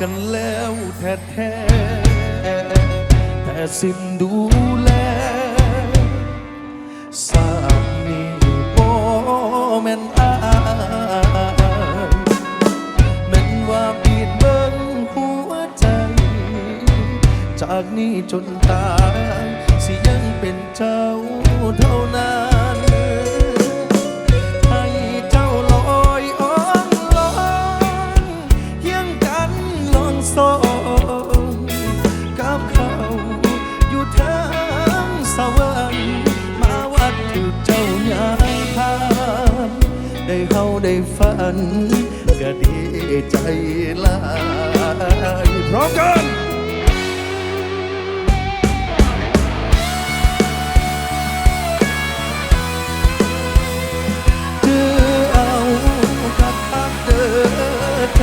กันแล้วแท้แท้แต่สิ้นดูแลสามีโบแม่นอายแม่นว่าปีดเบิ้งหัวใจ จากนี้จนตายายผ่านได้เฮาได้ฝัน ก็ดีใจลายพร้อมกันเจอเอากับปักเธอใจ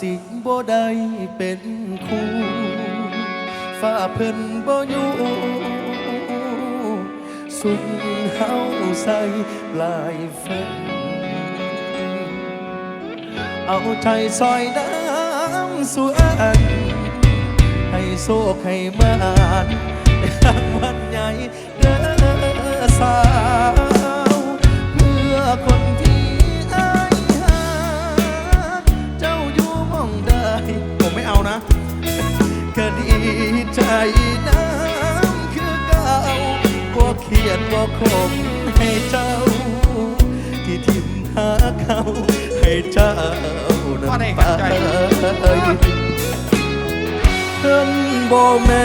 สิบ่ได้เป็นครูฝ้าเพิ่นบ่อยู่สุดเฮาใส่ปลายฝนเอาใจซอยน้ำสู่อัน ให้โซกให้มานทักวันใหญ่เด้อสาว เพื่อคน ทียนบอกคมให้เจ้า ที่ทิมหาเขาให้เจ้านั้นไปเพิ่นบ่แม่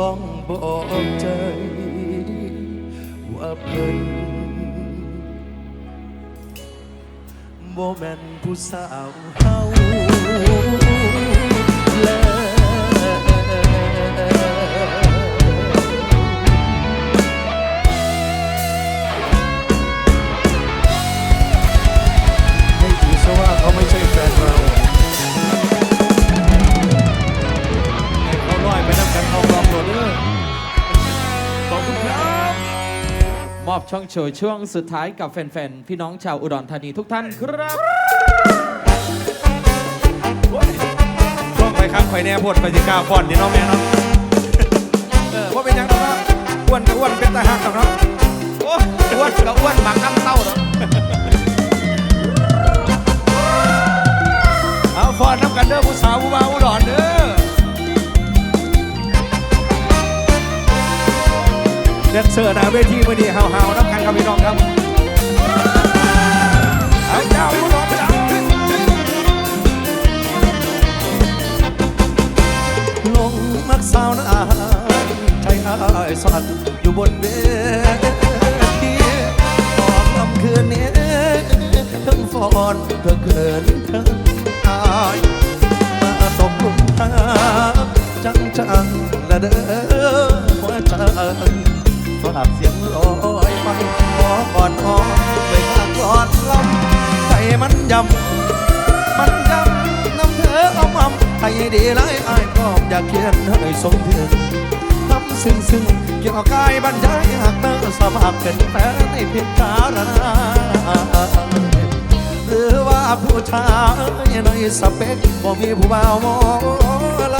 ต้องบอกใจ ว่าเป็นโมแม่นผู้สาวเฮา ช่องโชว์ช่วงสุดท้ายกับแฟนๆ พี่น้องชาวอุดรธานีทุกท่านครับช่วงไปครับไข่อยแน่พดไปสิก้าฟอนนี่น้องแม่เนาะเออว่าเป็นยังไงครับอ้วนกับอ้วนเป็นตาหักกับนาองอ้วนกับอ้วนมางน้ำเต้าเนาะเอาฟอนน้ำกันเด้อผู้สาวผู้บ่าวผู้หล ด็ดเสือหน้าเวทีมื่อนี้เฮาๆน้ำกันกับพี่น้องครับเอาเจ้าผู้หลอนเจ้าลงมักสาวนาใจอายสั่นอยู่บนเวทีตอนลำคืนนี้ทั้งฟอนเพื่อเกินทั้งอายมาตกหลุมพางจังจังๆละเด้อหัวใจ ฝากเสียงลอยไปขอก่อนอ้อไปข้างก่อนลำใจมันยำมันยำน้ำเธอเอามำให้ดีไรไอ้ายก็อยากเขียนให้สมถึงทำซึ้งซึ้งเกี่ยวกายบรรยายหากเธอสมัครเป็นแฟนให้พิจารณาหรือว่าผู้ชายในสเปคบ่มีผู้บ่าวมอล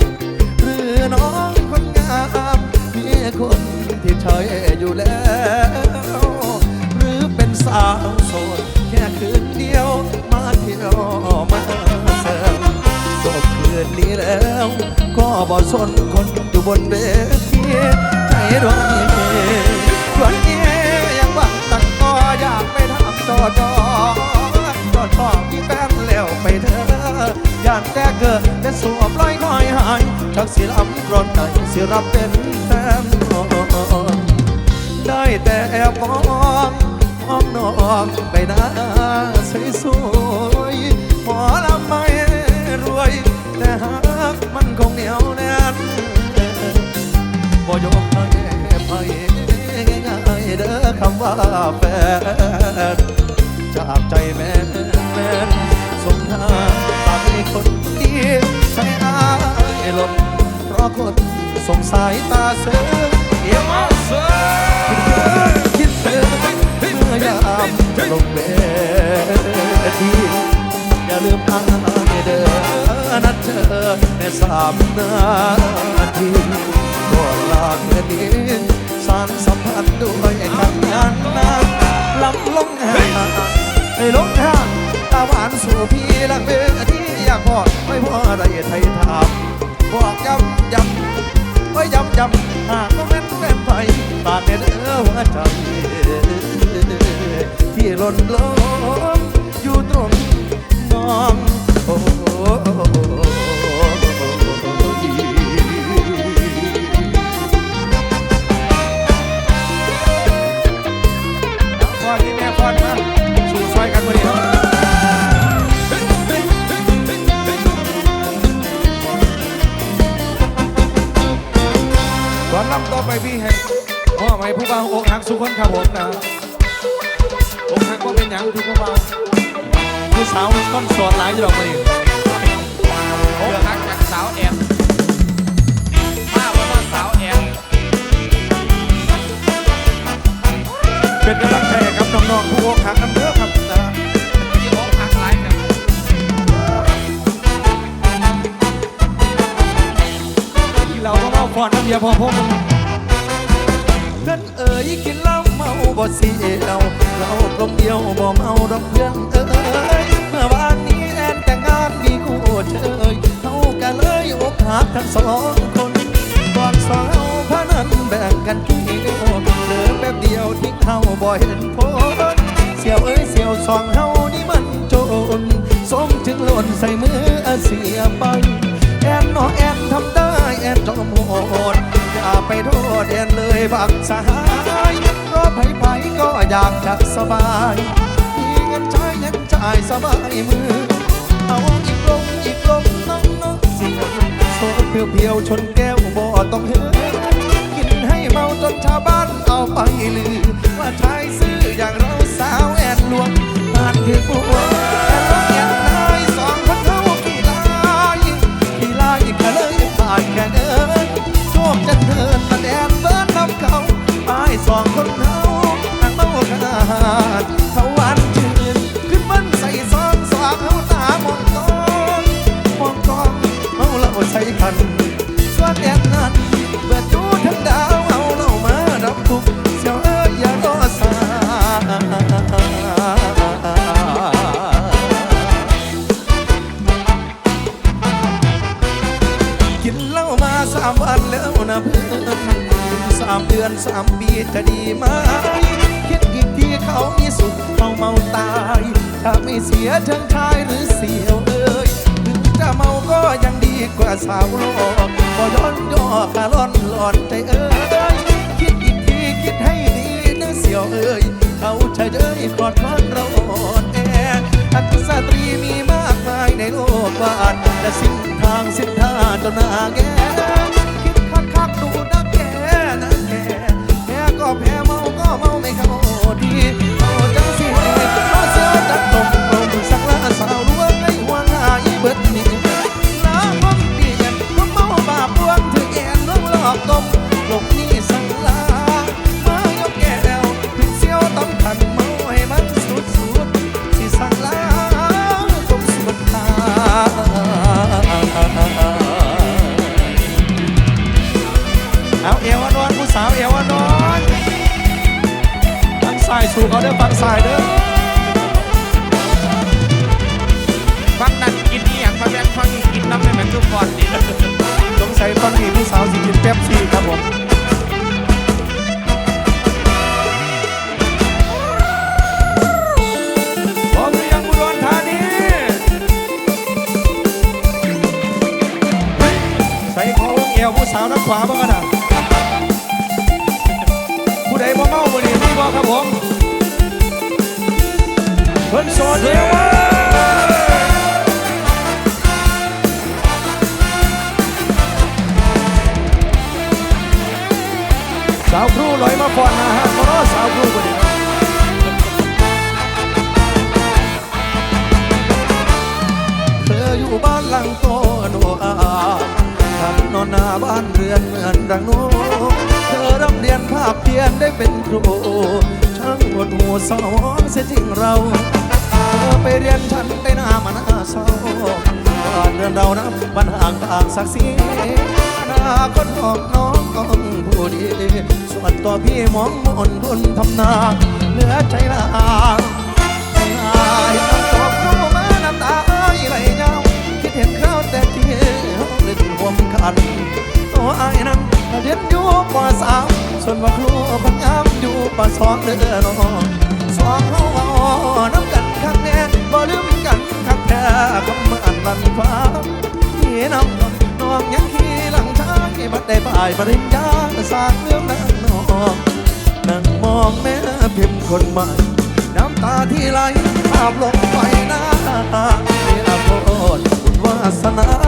ำหรือน้องคนงามมีคน ที่ใช่อยู่แล้ว หรือเป็นสาวโสดแค่คืนเดียวมาเที่ยวมาแซวจบคืนนี้แล้ว ก็บ่สนคนอยู่บนเวทีใจดวงนี้ดวงนี้ยังหวังตั้งก็อยากไปทำต่อจอก็ชอบมีแฟนแล้วไปเถอะย่านแต่เกิดแต่สวมลอยคอยหายชักสิลำกรอนใจสิรับเป็นแฟน ได้แต่แอบมองมองน้องไปหน้าสวยสวยหมอลำไม่รวย แต่หากมันคงเหนียวแน่นบ่ยกให้ไปง่ายๆเด้อคำว่าแฟนจากใจแม่แม่นสมทานปากให้คนดีใช้อายหลบเพราะคน สงสายตาเสือเอี่ยมเอาเสือคิดถึงเมื่อยามจะลงเวทีอย่าลืมทางเดินนัดเธอในสามนาทีก่อนลาเมื่อนี้สารสัมพันธ์ด้วยกันงานนาลำลงหาให้ลงทางตาหวานสู่พี่ลังเบอที่อยากบอกไม่พอได้ไทยถามบอกย้ำย้ำ ไว้ยำยำหากว่าแม่นแม่นไปปากเด้อหัวใจที่หล่นล้มอยู่ตรงน้อง ลำต่อไปพี่แห่งพ่อไม่ผู้บ่าวอกหักสุขคนครับผมนะอกหักก็เป็นหยังพี่ผู้บ่าวผู้สาวต้นสอนหลายอยู่ดอกมื่อนี้อกหักจากสาวแอนมาว่ามาสาวแอนเป็นกำลังใจให้กับน้องๆผู้อกหักน้ำ อนน้ำยร์พอพงเพื่อนเอ๋ยกินเหล้าเมาบ่เสียวเรากลมเดียวบ่เมาดอกเพื่อนเอ๋ยเมื่อวานนี้แอนแต่งงานมีคู่เชยเขากันเลยอกหักทั้งสองคนก่อนสาวพระนั้นแบ่งกันเที่ยวเหลือแป๊บเดียวทิ้งเฮาบ่เห็นผลเสียวเอ้ยเสียวสองเฮานี่มันโจรสมจึงหล่นใส่มือเสียไป แอนนอแอนทำได้แอนจอมโหดอย่าไปโทษแอนเลยบักสหายเพราะไผๆก็อยากจะสบายมีเงินใช้เงินจ่ายสบายมือ เอาอีกลงอีกลงน้องน้องเสียวโซดเพียวๆชนแก้วบ่ต้องเฮือกินให้เมาจนชาวบ้านเอาไปลือ ว่าชายซื้ออย่างเราสาวแอนลวงผ่านคือบัว กว่าสาวโลกก็ย้อนย่อขาร้อนหลอนใจเอ้ยคิดอีกทีคิดให้ดีนะเสียวเอ้ยเขาใช่เอ้ยกอดคอนเราอ่อนแออันสตรีมีมากมายในโลกวานแต่สิ้นทางสิ้นท่าจนหน้าแก่คิดคักคักดูนักแกนักแกแพ้ก็แพ้เมาก็เมาไม่เข้าที สายสู่เขาเด้อฟังสายเด้อฟังนั่นกินนี่อย่างมาแบ่งฟังนี่กินน้ำไม่เหมือนทุกคนนี่สงสัยตอนนี้ผู้สาวสิกินเป๊ปซี่ครับผมพร้อมหรือยังอุดรธานีใส่ของเอวผู้สาวด้านขวาบ้างกันนะผู้ใดบ่เมาบ่นี่มีบ่ครับผม เพิ่นโสดเดียวเว้ยสาวครูลอยมาฟอนนะฮะมาล้อสาวครูคนนี้ครับเธออยู่บ้านหลังโตโนอาฉันนอนหน้าบ้านเรือนเหมือนดังโนเธอร่ำเรียนภาพเพียนได้เป็นครู ช่างหดหูสองเสียจริงเราเธอไปเรียนฉันได้หน้ามันหน้าเศร้าบ้านเรือนเรานะมันห่างต่างศักดิ์ศรีอนาคตของน้องต้องผู้ดี ส่วนตัวพี่มองมนทุนทำนาเหลือใจลางไม่อายต้องตกรู้มาน้ำตาไหลเงาคิดเห็นข้าวแต่ที่เล่นห่วมกัน ตัวอายนั้นเรียนอยู่ปสามส่วนว่าครูพยายามอยู่ปสองเด้อน้องสองเฮาเอาน้ำกันข้างแน่บ่ลืมกันข้างแท้คำมันลันฟ้าที่น้ำนองน้องยังขี่หลังช้างที่บัดได้ป่ายปริญญาสร้างเรื่องนั้นน้องนั่งมองแม่พิมพ์คนใหม่น้ำตาที่ไหลภาพลงไปหน้าเรียกโทษบุญวาสนา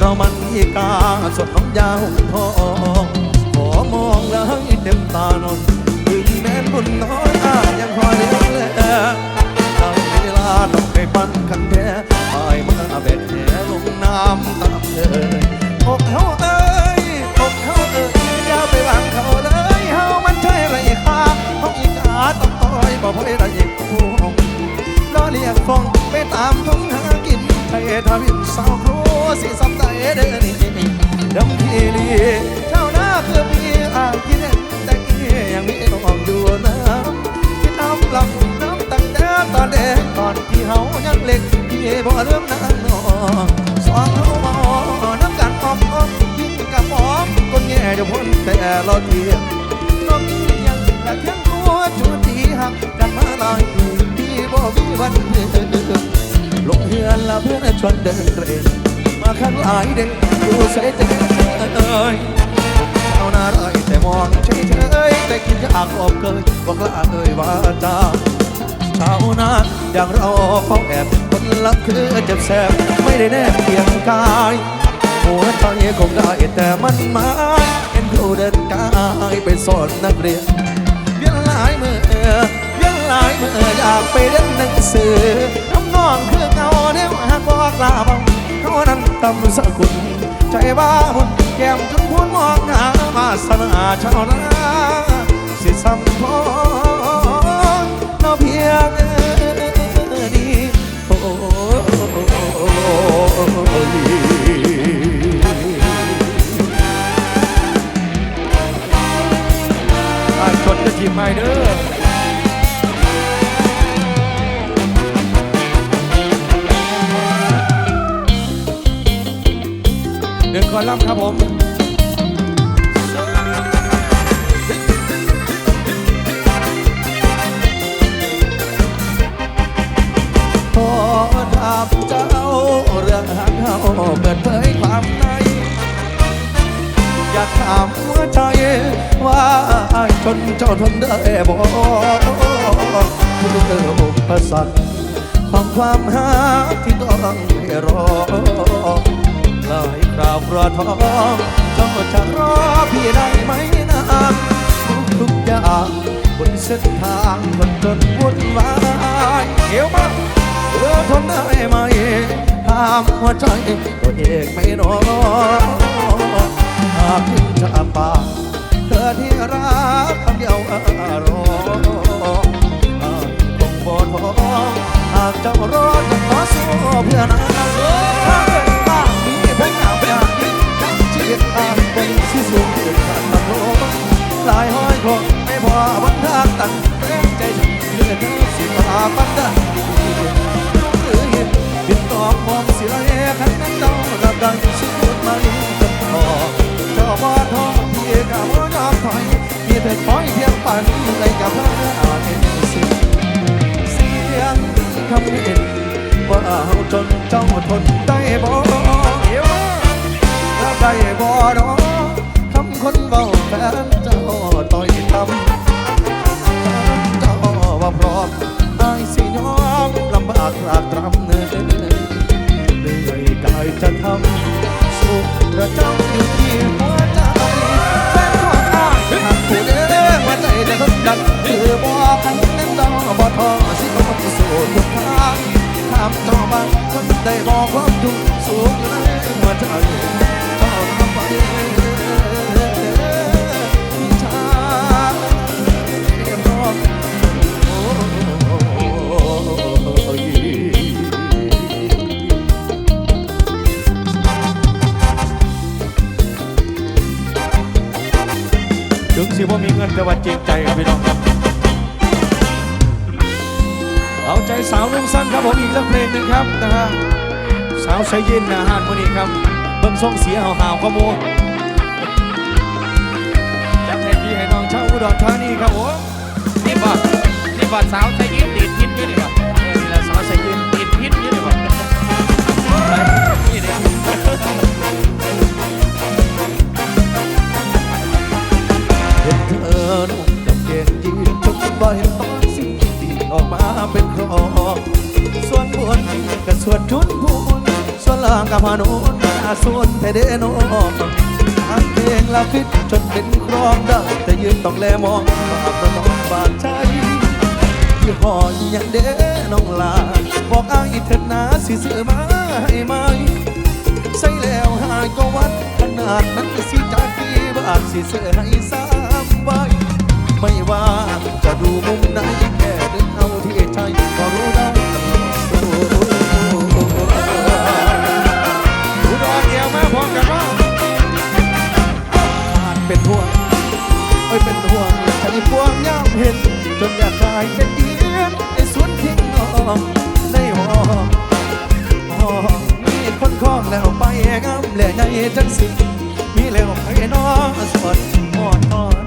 เรามันอีกาสดน้องยาวทองขอมองแล้วให้เต็มตานอนถึงแม้นบุญน้อยอายังพอเลี้ยงแลเอาเวลาต้องไปปั้นคันแท้ไปมาเบ็ดแหลงน้ำตามเลยอกเขาเอ้ยอกเขาเอ้ยอย่าไปวางเขาเลยเฮามันใช่ไรค่าเขาอีกาต้องต่อยบ่พ่อยไรอีกผู้ล้อเลียกฟองไปตามท้องหา กินไทยทวินสาวครัวสิสับใจเด้อนี่ดำทีลีเท่าหน้าคือพีอากินแต่กี้ยังมีน้องอยู่นะพี่น้ำลำน้ำตั้งแต่ตอนเด็กตอนที่เฮายังเล็กพี่บ่เริ่มนั่งนอนสองเฮามาน้ำกันออมออมยิ่งกับหอมคนแง่จะพ้นแต่เราเทียน้องยังแต่เพียงตัวจุดที่หักกันมาลายปีที่บ่มีวันเลืม ลงเฮือนแล้วเพื่อนชวนเดินเตรมาข้างหลายเด็กดูใส่ใจเอ้ยชาวนาไรแต่มองเฉยๆแต่คิดอยากอบเกยบอกลาเอ่ยว่าจ้าชาวนาอย่างเราเฝ้าแอบคนละคือเจ็บแสบไม่ได้แนบเคียงกายหัวใจคงได้แต่มันหมายเห็นครูเดินกายไปสอนนักเรียนเวียนหลายมือเวียนหลายมืออยากไปเรียนหนังสือ น้องคือเงาเลี้ยวหากว่ากล้าบังเขานั้นตำสะกุลใจบ้าหุนแก้มจนพูนมองหามาสนาชาวนาสิสัมพงเราเพียงดีโอ้ชนก็ทีมไม่เด้อ ทางมันจนวุ่นวายเกี่ยวมาเธอทนได้ไหมถามหัวใจตัวเองไม่นอนหากทิ้งชาปากเธอที่รักคำเดียวอารอหากคงบ่ท้อหากเจ้ารอจะขอสู้เพื่อนานถ้าเป็นบ้ามีผมอยากอยากยิ่งชีวิตอ่านเป็นสิสูงเป็นขันตะโลหลายห้อยคงไม่พอ วันทางตันแรงใจฉันเหลือเธอสิมาปันได้หรือเห็นบินตอบมองสิไรขันนั้นเจ้ารับได้ชีวิตไม่จะพอเจ้าบ่ท้อพี่ก็บ่ยอมถอยมีแต่คอยเพียงฝันในกับพระเห็นสิเสียงคำเห็นว่าเอาจนเจ้าทนได้บ่ได้บ่ดอคำคนเบาแฟนเจ้าากลากตรำเนื้อเหนื่อยกายจะทำสุขระเจ้าอยู่ที่หัวใจแฟนขอทายหากผู้เดินหัวใจจะทนดันคือบอกันเน้นต้องบ่ทอสิต้องสู้ทุกทางถามเจ้าบ้างคนได้บอกความทุกสุขอยู่ในหัวใจ งินแต่ว่าจริงใจครับพี่น้องครับ เอาใจสาวนุ่งสั้นครับผมอีกสักเพลงหนึ่งครับนะฮะสาวใช้ยินนะฮานคนนี้ครับเบิ่งส่งเสียหาวๆขโมยจับให้พี่ให้น้องชาวอุดรธานีครับผมนี่บอกนี่บอกสาวใช้ยินดีดพิษอยู่นี่บอ บ่เห็นตอนสิ่งที่ออกมาเป็นครองส่วนบนกับส่วนชุนพูนส่วนล่างกับพานุนอาส่วนแต่เดโนทางเพลงลาฟิตจนเป็นครองได้แต่ยืนต้องแลมองบาปต้องบาดใจที่หอยอย่างเด้น้องลาบอกอ้ายเถิดนาสิซื้อมาให้ไหมใส่แล้วหายก็วัดขนาดนั้นสิจากที่บาทสิเสื้อให้สามใบไม่ว่า ดูมุมไหนแค่ดึงเอาที่ใจก็รู้ได้สู้อุดรเดียวมาพร้อมกันว่าขาดเป็นห่วงเอ้ยเป็นห่วงใจพวงย่ำเห็น จนอยากกลายเป็นเดียนในสวนทิ้งนองในห้องห้องมีคนคล้องแล้วไปงามแหล่ใหญ่จังสิมีแล้วไปนอสวดหอดนอน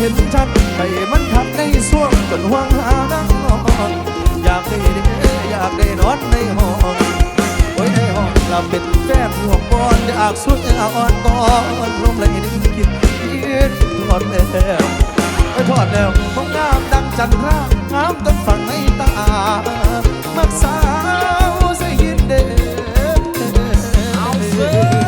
เห็นชัดให้มันทับในส่วงจนห่วงหานั่งนอนอยากได้เด้อยากได้นอนในห้องโอ้ยในห้องลาเป็นแฟนห้องบอนอยากสุดอ่อนตอนลมไหลดินคิดคิดทอดแล้วทอดแล้วของงามดังจันทรางามต้นฝั่งในตามักสาวใส่ยินเด้อเอาสิยั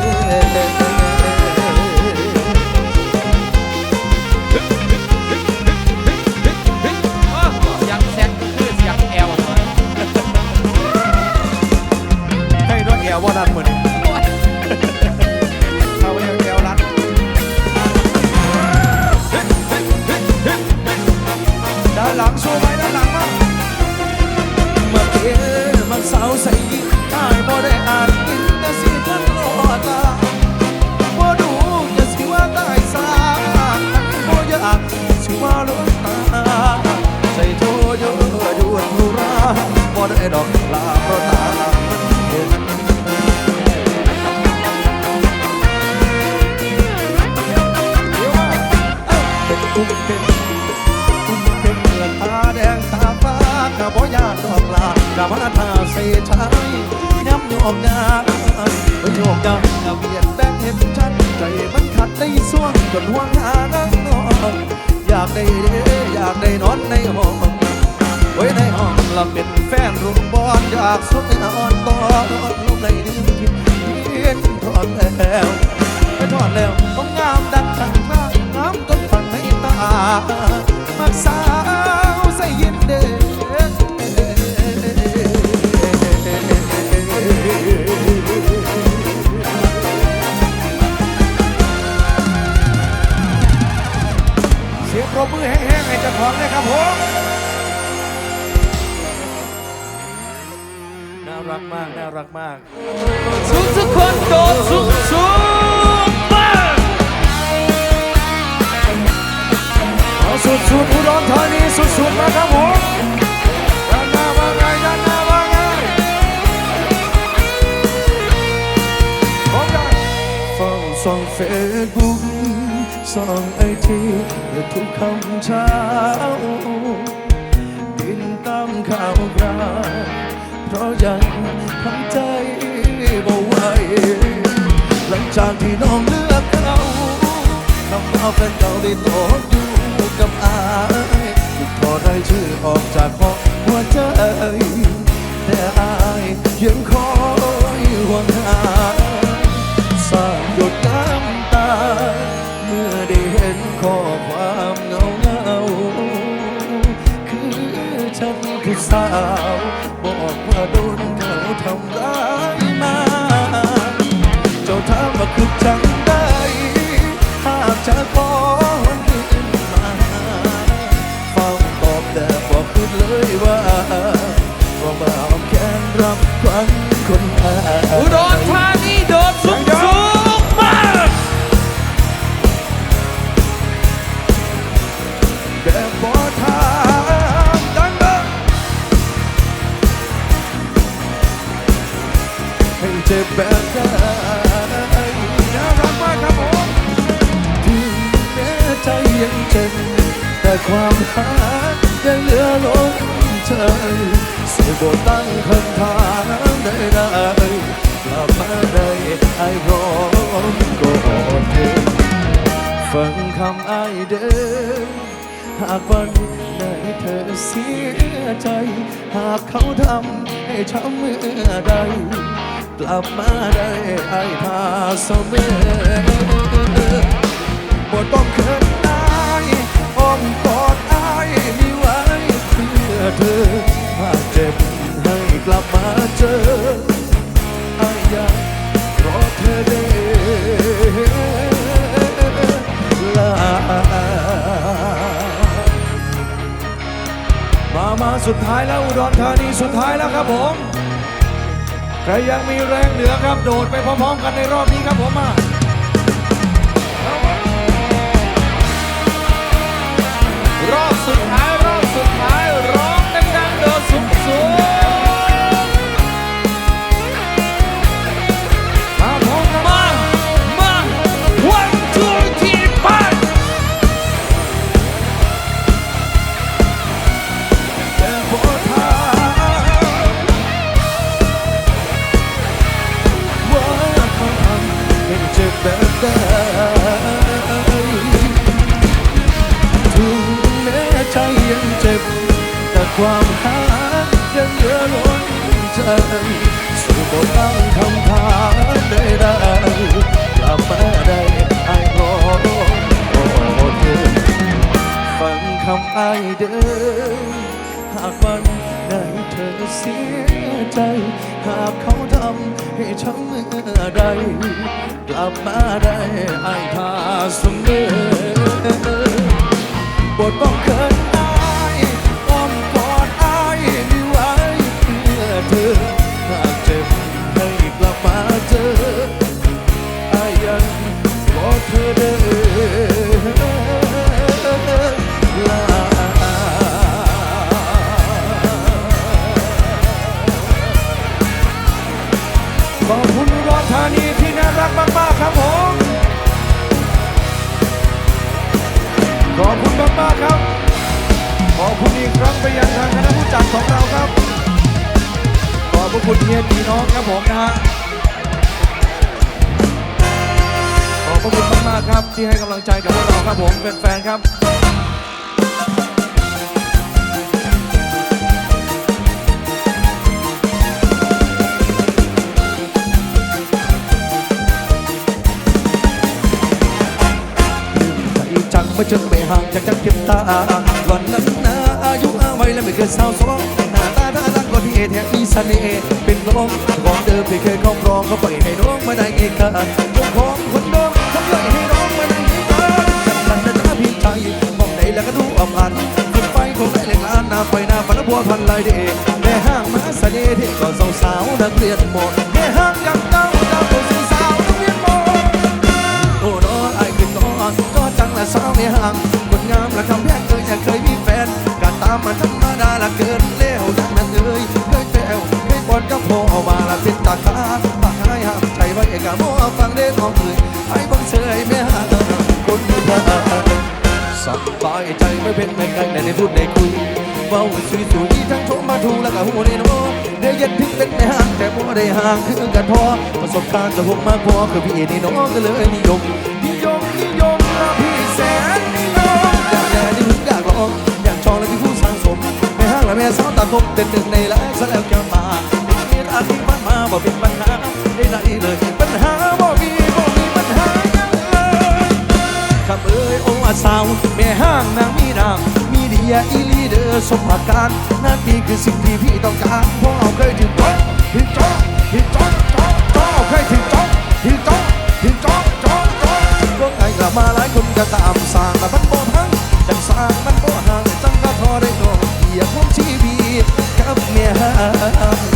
ในส่วงจนห่วงหานังนอนอยากได้อยากได้นอนในห้องไว้ในห้องเราเป็นแฟนรุ่มบอลอยากสุดอ่อนตอนลมในดื่มกินเพียนทอดแล้วไปทอดแล้วต้องงามดังขันข้างามจนฝันในตามักสา บมือแห้งๆให้เจ้าของเลยครับผมน่ารักมาก น่ารักมาก ทุกทุกคนโดดสูงสูงมากเอาสุดสุดๆอุดรธานีสุดสุดๆมาครับผมด้านหน้าว่าไงด้านหน้าว่าไงพร้อมกันฟังส่องเฟซบุ๊ก สองไอทีทุกคำเช้าติดตามข่าวคราเพราะยังทำใจบ่ไหวหลังจากที่น้องเลือกเขาทำเอาแฟนเก่าได้ตกอยู่กับอายถูกถอดรายชื่อออกจากห้องหัวใจแต่อายยังคอยหวังหา ข้อความเงาเงาคือฉันคือสาว บอกว่าโดนเขาทำร้ายมา เจ้าถามว่าคือจังได้หากจะขอวัน ใดกลับมาได้ไอ้ายทาเสมอบ่ต้องเขินอายอ้อมกอดอายมีไว้เพื่อเธอหากเจ็บให้กลับมาเจออายอยากรอเธอได้ลามามาสุดท้ายแล้วอุดรธานีสุดท้ายแล้วครับผม ใครยังมีแรงเหลือครับโดดไปพร้อมๆกันในรอบนี้ครับผมมา ลับมาได้ไอ้ายท น้องครับผมนะฮะขอบพระคุณมากๆครับที่ให้กำลังใจกับพวกเราครับผมแฟนๆครับใจจังไม่จนไม่ห่างจากจังเก็บตาวันนั้นนะอายุอาวัยและไม่เคยสาวสองหน้าตาท่าทางก็ที่เอแท้มีเสน่ห์เป็นน้องของเดิมไม่เคยครองครองก็ปล่อยให้น้องมาได้เองค่ะเจ้าของคนเดิมทำเลยให้น้องมาได้เองค่ะจังนั้นนะจ๊ะพี่ใจมองไหนแล้วก็ดูอ่ำอันขึ้นไปคงได้เล็กล้านหน้าไปหน้าฝันบัวพันลายเดแม่ห้างมาเสน่ห์ที่ก็สาวสาวๆนักเรียนหมดแม่ห้างยังเต้าเต้าตัวสาวนักเรียนหมดโอ้น้องไอ้ขึ้นนอนก็จังละสาวไม่ห่างคนงามละคำแพงเคยอยากเคยมีแฟนก็ตามมาธรรมดาละเกินเลี้ยว คยบอลก็พอเอามาละเป็นตาขาปากให้ห้าใจไว้กะมัวฟังเด้ทองเอ้ยไอ้บังเสยไม่ห่างคนดูบ้าสบายใจไม่เป็นไม่กลแต่ได้พูดได้คุยเบาสุยสุยทั้งชมมาถูแล้วก็หูในโนได้ยันถึงเป็นไม่ห่างแต่บ่ได้ห่างคือกันพอประสบการณ์จะหกมากพอคือพี่นี่น้องก็เลยนิยมนิยมนิยมละพี่แสนนิยมอยากแย่ที่ถึงอยากลองอยากชองและพี่ผู้สร้างสมไม่ห้างและแม่สาวตาคมเป็นหนึ่งในหลายซะแล้วจะมา ที่มันมาบ่เป็นปัญหาได้เลยปัญหาบ่มีบ่มีปัญหาเลยคำเอ้ยโอ้อาสาวแม่ห้างนางมีนางมีเดียอีลีเดอร์สมประการนั่นนี่คือสิ่งที่พี่ต้องการเพราะเอาเคยถึงจ้องถึงจ้องถึงจ้องจ้องจ้องเคยถึงจ้องถึงจ้องถึงจ้องจ้องจ้องก็ไงกลับมาหลายคนก็ตามสร้างแต่มันบ่ทั้งจังสร้างมันบ่ห่างจังก็พอได้นองเหยียบของชีวิตกับเมียห่าง